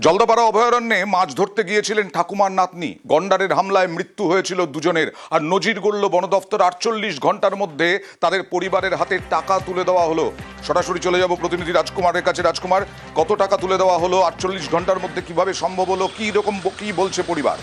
জলদাপাড়া অভয়ারণ্যে মাছ ধরতে গিয়েছিলেন ঠাকুমার নাতনি। গন্ডারের হামলায় মৃত্যু হয়েছিল দুজনের। আর নজির গড়ল বন দফতর আটচল্লিশ ঘণ্টার মধ্যে তাদের পরিবারের হাতে টাকা তুলে দেওয়া হলো। সরাসরি চলে যাব প্রতিনিধি রাজকুমারের কাছে। রাজকুমার, কত টাকা তুলে দেওয়া হলো? আটচল্লিশ ঘণ্টার মধ্যে কীভাবে সম্ভব হলো? কি রকম কি বলছে পরিবার?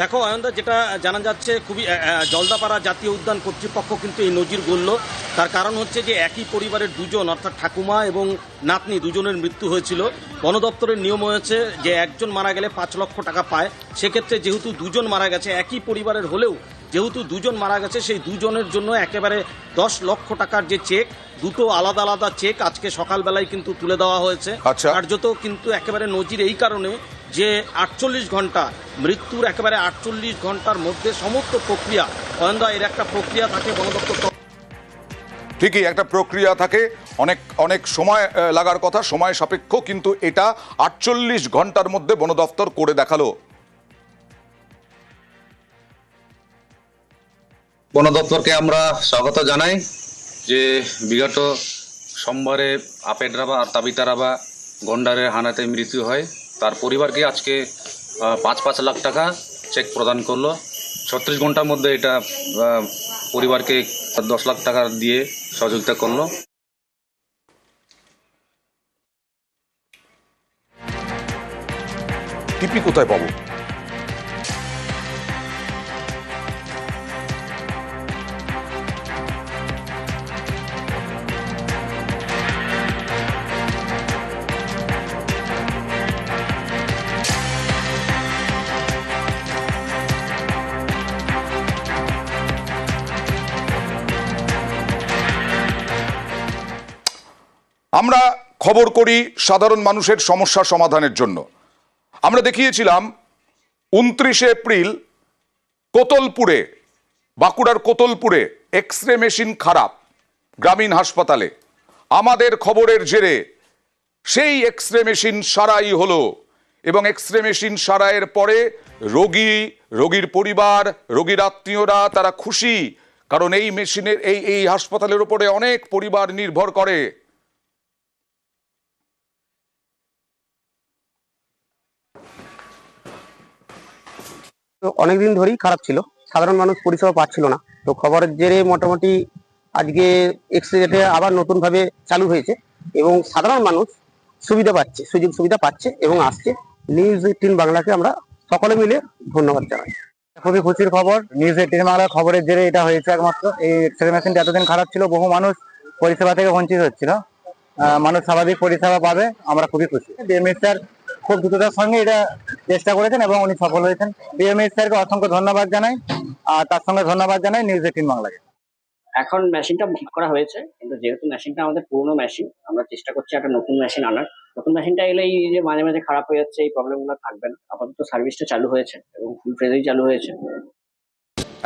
দেখো অয়নদা যেটা জানা যাচ্ছে খুবই জলদাপাড়া জাতীয় উদ্যান কর্তৃপক্ষ কিন্তু এই নজির গড়ল। তার কারণ হচ্ছে যে একই পরিবারের দুজন অর্থাৎ ঠাকুমা এবং নাতনি দুজনের মৃত্যু হয়েছিল। বন দপ্তরের নিয়ম হয়েছে যে একজন মারা গেলে পাঁচ লক্ষ টাকা পায়। সেক্ষেত্রে যেহেতু দুজন মারা গেছে একই পরিবারের হলেও যেহেতু দুজন মারা গেছে সেই দুজনের জন্য একেবারে দশ লক্ষ টাকার যে চেক দুটো আলাদা আলাদা চেক আজকে সকালবেলায় কিন্তু তুলে দেওয়া হয়েছে। আচ্ছা। কার্যত কিন্তু একেবারে নজির এই কারণে যে আটচল্লিশ ঘণ্টা মৃত্যুর একেবারে আটচল্লিশ ঘণ্টার মধ্যে সমস্ত প্রক্রিয়া অয়ন্দা এর একটা প্রক্রিয়া থাকে বন দপ্তর ঠিকই একটা প্রক্রিয়া থাকে। অনেক অনেক সময় লাগার কথা সময় সাপেক্ষ কিন্তু এটা আটচল্লিশ ঘণ্টার মধ্যে বন দফতর করে দেখাল। বন দপ্তরকে আমরা স্বাগত জানাই যে বিগত সোমবারে আপেডরাবা আর তাবিতারাবা গন্ডারের হানাতে মৃত্যু হয়। তার পরিবারকে আজকে পাঁচ পাঁচ লাখ টাকা চেক প্রদান করল। ছত্রিশ ঘণ্টার মধ্যে এটা পরিবারকে দশ লাখ টাকা দিয়ে সহযোগিতা করল। টিপি কোথায় পাবো? আমরা খবর করি সাধারণ মানুষের সমস্যা সমাধানের জন্য। আমরা দেখিয়েছিলাম উনত্রিশে এপ্রিল কোতলপুরে, বাঁকুড়ার কোতলপুরে এক্স রে মেশিন খারাপ গ্রামীণ হাসপাতালে। আমাদের খবরের জেরে সেই এক্স রে মেশিন সারাই হলো এবং এক্স রে মেশিন সারাইয়ের পরে রোগী, রোগীর পরিবার, রোগীর আত্মীয়রা তারা খুশি কারণ এই মেশিনের, এই এই হাসপাতালের উপরে অনেক পরিবার নির্ভর করে। তো অনেকদিন ধরেই খারাপ ছিল। সাধারণ মানুষ পরিষেবা পাচ্ছিল না। তো খবরের জেরে মোটামুটি আজকে এক্সরেটা আবার নতুন ভাবে চালু হয়েছে এবং সাধারণ মানুষ সুবিধা পাচ্ছে সুযোগ সুবিধা পাচ্ছে এবং আসছে। নিউজ এইটিন বাংলাকে আমরা সকলে মিলে ধন্যবাদ জানাই। খুবই খুশির খবর। নিউজ এইটিন বাংলার খবরের জেরে এটা হয়েছে একমাত্র। এই এক্সরে মেশিনটা এতদিন খারাপ ছিল বহু মানুষ পরিষেবা থেকে বঞ্চিত হচ্ছিল। মানুষ স্বাভাবিক পরিষেবা পাবে আমরা খুবই খুশি। ডিএমএস স্যার খুব দ্রুততার সঙ্গে এটা চেষ্টা করেছেন এবং উনি সফল হয়েছেন। বিএমএস স্যারকে অসংখ্য ধন্যবাদ জানাই, আর তার সঙ্গে ধন্যবাদ জানাই নিউজ এইটিন বাংলাকে। এখন মেশিনটা ঠিক করা হয়েছে, কিন্তু যেহেতু মেশিনটা আমাদের পুরনো মেশিন, আমরা চেষ্টা করছি একটা নতুন মেশিন আনার। নতুন মেশিনটা এলে এই যে মাঝে মাঝে খারাপ হয়ে যাচ্ছে, এই প্রবলেমগুলো থাকবে না। আপাতত সার্ভিসটা চালু হয়েছে এবং ফুল ফ্রেজেই চালু হয়েছে।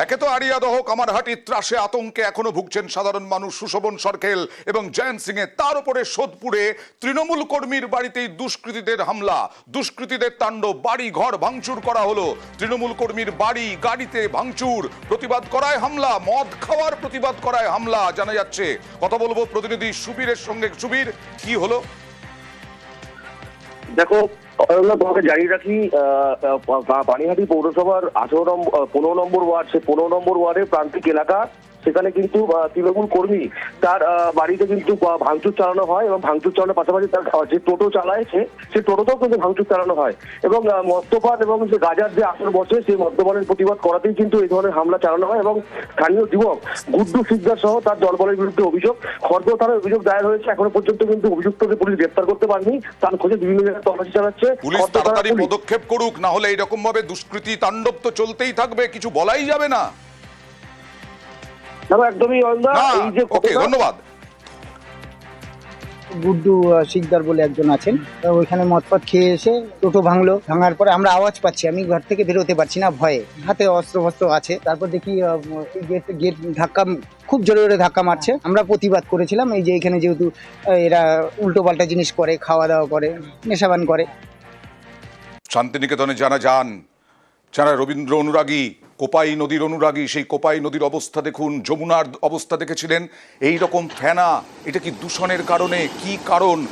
একে তো আরিয়াদহ কামারহাটি ত্রাসে আতঙ্কে এখনও ভুগছেন সাধারণ মানুষ সুশোভন সরকেল এবং জয়ন্ত সিং এ তার উপরে সোদপুরে তৃণমূল কর্মীর বাড়িতেই দুষ্কৃতীদের হামলা। দুষ্কৃতীদের তাণ্ডব, বাড়ি ঘর ভাঙচুর করা হলো। তৃণমূল কর্মীর বাড়ি, গাড়িতে ভাঙচুর, প্রতিবাদ করায় হামলা, মদ খাওয়ার প্রতিবাদ করায় হামলা, জানা যাচ্ছে। কথা বলব প্রতিনিধি সুবীরের সঙ্গে। সুবীর, কি হলো? দেখো আমরা তোমাকে জানিয়ে রাখি পানিহাটি পৌরসভার আঠারো নম্বর পনেরো নম্বর ওয়ার্ড, সে পনেরো নম্বর ওয়ার্ডের প্রান্তিক এলাকা সেখানে কিন্তু তৃণমূল কর্মী তার বাড়িতে কিন্তু ভাঙচুর চালানো হয় এবং ভাঙচুর চালানোর পাশাপাশি তার যে টোটো চালাইছে সেই টোটোতেও কিন্তু ভাঙচুর চালানো হয়। এবং মদ্যপান এবং যে গাজার যে আসর বসে সেই মদ্যপানের প্রতিবাদ করাতেই কিন্তু এই ধরনের হামলা চালানো হয় এবং স্থানীয় যুবক গুড্ডু সিকদার সহ তার দলবলের বিরুদ্ধে অভিযোগ খড়গ থানায় অভিযোগ দায়ের হয়েছে। এখনও পর্যন্ত কিন্তু অভিযুক্তকে পুলিশ গ্রেপ্তার করতে পারেনি। তার খোঁজে বিভিন্ন জায়গায় তল্লাশি চালাচ্ছে। পুলিশ তাড়াতাড়ি পদক্ষেপ করুক না হলে এরকম ভাবে দুষ্কৃতি তাণ্ডব তো চলতেই থাকবে কিছু বলাই যাবে না, একদমই এই যে ওকে ধন্যবাদ। গুড্ডু শিকদার বলে একজন আছেন। ওইখানে মদপথ খেয়ে এসে টোটো ভাঙলো ভাঙার পরে আমরা আওয়াজ পাচ্ছি। আমি ঘর থেকে বেরোতে পারছি না ভয়ে। হাতে অস্ত্র ফস্ত্র আছে। তারপর দেখি গেট গেট ধাক্কা খুব জোরে জোরে ধাক্কা মারছে। আমরা প্রতিবাদ করেছিলাম এই যে এখানে যেহেতু আহ, এরা উল্টো পাল্টা জিনিস করে খাওয়া দাওয়া করে নেশাবান করে। শান্তিনিকেতনে জানা যান। যারা রবীন্দ্র অনুরাগী কোপাই নদীর অনুরাগী সেই কোপাই নদীর অবস্থা দেখুন যমুনার অবস্থা দেখেছিলেন। এই রকম ফেনা এটা কি দূষণের কারণে? কি কারণ?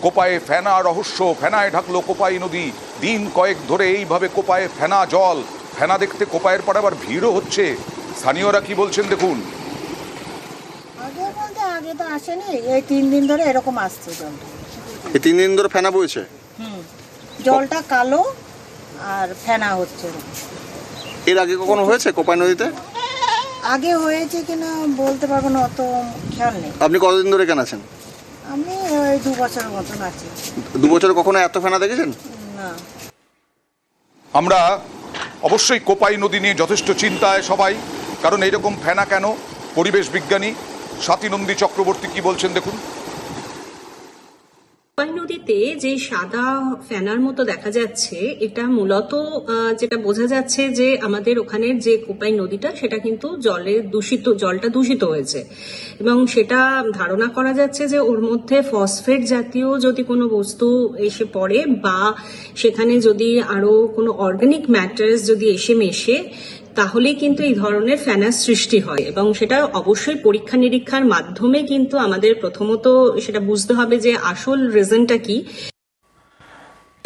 কোপায়ে ফেনা রহস্য ফেনায় ঢাকলো কোপাই নদী। দিন কয়েক ধরে এইভাবে কোপায়ে ফেনা জল। ফেনা দেখতে কোপায়ের পর আবার ভিড়ও হচ্ছে। স্থানীয়রা কি বলছেন দেখুন। আগে বলতে আগে তো আসেনি এই তিন দিন ধরে এরকম আসছে জলটা। এই তিন দিন ধরে ফেনা বইছে? হুম। জলটা কালো আর ফেনা হচ্ছে। এর আগে কখনো হয়েছে কোপাই নদীতে? আগে হয়েছে কিনা বলতে পারব না অত খেয়াল নেই। আপনি কতদিন ধরে কেন আছেন? আমি ওই দু বছরের মতন আছি। দু বছরে কখনো এত ফেনা দেখেছেন? না। আমরা অবশ্যই কোপাই নদী নিয়ে যথেষ্ট চিন্তায় সবাই কারণ এইরকম ফেনা কেন? পরিবেশ বিজ্ঞানী স্বাতীনন্দী চক্রবর্তী কি বলছেন দেখুন। কোপাই নদীতে যে সাদা ফেনার মতো দেখা যাচ্ছে, এটা মূলত যেটা বোঝা যাচ্ছে যে আমাদের ওখানের যে কোপাই নদীটা, সেটা কিন্তু জলে দূষিত, জলটা দূষিত হয়েছে। এবং সেটা ধারণা করা যাচ্ছে যে ওর মধ্যে ফসফেট জাতীয় যদি কোনো বস্তু এসে পড়ে বা সেখানে যদি আরও কোনো অর্গানিক ম্যাটার্স যদি এসে মেশে তাহলে কিন্তু এই ধরনের ফ্যানাস সৃষ্টি হয় এবং সেটা অবশ্যই পরীক্ষা নিরীক্ষার মাধ্যমে কিন্তু আমাদের প্রথমত সেটা বুঝতে হবে যে আসল রিজনটা কি।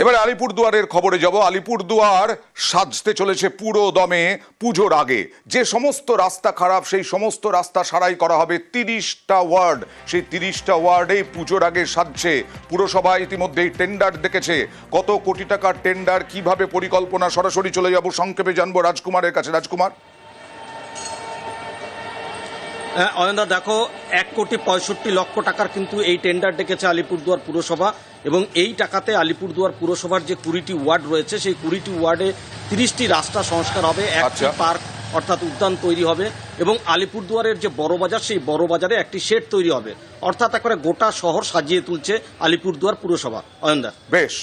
এবার আলিপুরদুয়ারের খবরে যাব। আলিপুরদুয়ার সাজতে চলেছে পুরো দমে পুজোর আগে। যে সমস্ত রাস্তা খারাপ সেই সমস্ত রাস্তা সারাই করা হবে তিরিশটা ওয়ার্ড। সেই তিরিশটা ওয়ার্ডে পুজোর আগে সাজছে। পুরসভা ইতিমধ্যেই টেন্ডার দেখেছে। কত কোটি টাকার টেন্ডার কীভাবে পরিকল্পনা সরাসরি চলে যাব সংক্ষেপে জানব রাজকুমারের কাছে। রাজকুমার? হ্যাঁ, অয়নদা দেখো এক কোটি পঁয়ষট্টি লক্ষ টাকার কিন্তু এই টেন্ডার ডেকেছে আলিপুরদুয়ার পুরসভা। এবং এই টাকাতে আলিপুরদুয়ার পুরসভার যে কুড়িটি ওয়ার্ড রয়েছে সেই কুড়িটি ওয়ার্ডে তিরিশটি রাস্তা সংস্কার হবে একটি আচ্ছা। পার্ক অর্থাৎ উদ্যান তৈরি হবে এবং আলিপুরদুয়ারের যে বড় বাজার সেই বড় বাজারে একটি শেড তৈরি হবে। অর্থাৎ একবারে গোটা শহর সাজিয়ে তুলছে আলিপুরদুয়ার পুরসভা। অয়নদা। বেশ।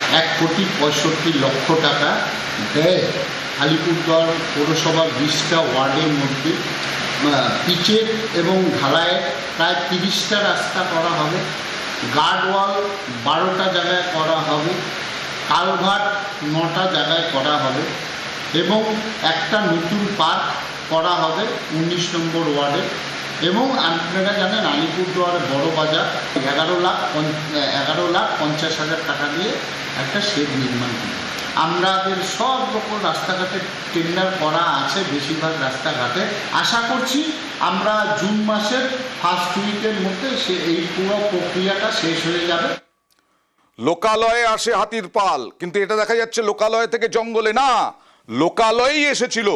এক কোটি পঁয়ষট্টি লক্ষ টাকা ব্যয় আলিপুরদুয়ার পৌরসভার বিশটা ওয়ার্ডের মধ্যে পিচের এবং ঢালাইয়ের প্রায় তিরিশটা রাস্তা করা হবে। গার্ডওয়াল বারোটা জায়গায় করা হবে। কালভার্ট নটা জায়গায় করা হবে এবং একটা নতুন পার্ক করা হবে উনিশ নম্বর ওয়ার্ডে। এবং আপনারা জানেন, আলিপুরদুয়ার বড় বাজার এগারো লাখ এগারো লাখ পঞ্চাশ হাজার টাকা দিয়ে একটা শেড নির্মাণ করি আমাদের সব রকম রাস্তাঘাটে টেন্ডার করা আছে, বেশিরভাগ রাস্তাঘাটে। আশা করছি আমরা জুন মাসের ফার্স্ট উইকের মধ্যে সে এই পুরো প্রক্রিয়াটা শেষ হয়ে যাবে। লোকালয়ে আসে হাতির পাল, কিন্তু এটা দেখা যাচ্ছে লোকালয় থেকে জঙ্গলে। না, লোকালয়েই এসেছিল।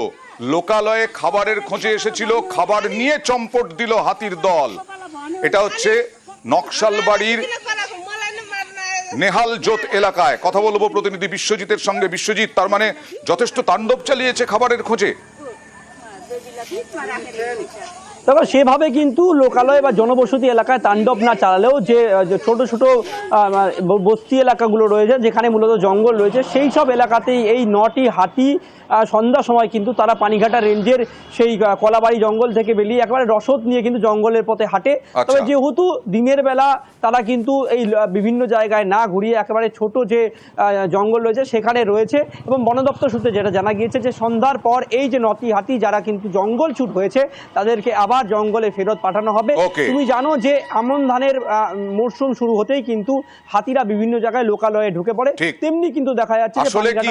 লোকালয়ে খাবারের খোঁজে এসেছিল, খাবার নিয়ে চম্পট দিল হাতির দল। এটা হচ্ছে নকশালবাড়ির নেহাল জোত এলাকায় কথা বলব প্রতিনিধি বিশ্বজিতের সঙ্গে। বিশ্বজিৎ, তার মানে যথেষ্ট তাণ্ডব চালিয়েছে খাবারের খোঁজে? তবে সেভাবে কিন্তু লোকালয় বা জনবসতি এলাকায় তাণ্ডব না চালালেও যে ছোট ছোট বস্তি এলাকাগুলো রয়েছে যেখানে মূলত জঙ্গল রয়েছে সেই সব এলাকাতেই এই নটি হাতি সন্ধ্যা সময় কিন্তু তারা পানিঘাটা রেঞ্জের সেই কলাবাড়ি জঙ্গল থেকে বেরিয়ে একেবারে রসদ নিয়ে কিন্তু জঙ্গলের পথে হাঁটে আচ্ছা। তবে যেহেতু দিনের বেলা তারা কিন্তু এই বিভিন্ন জায়গায় না ঘুরিয়ে একেবারে ছোট যে জঙ্গল রয়েছে সেখানে রয়েছে এবং বন দপ্তর সূত্রে যেটা জানা গিয়েছে যে সন্ধ্যার পর এই যে নটি হাতি যারা কিন্তু জঙ্গল ছুট হয়েছে তাদেরকে আবার জঙ্গলে ফেরত পাঠানো হবে। তুমি জানো যে আমন ধানের মরশুম শুরু হতেই কিন্তু হাতিরা বিভিন্ন জায়গায় লোকালয়ে ঢুকে পড়ে। তেমনি কিন্তু দেখা যাচ্ছে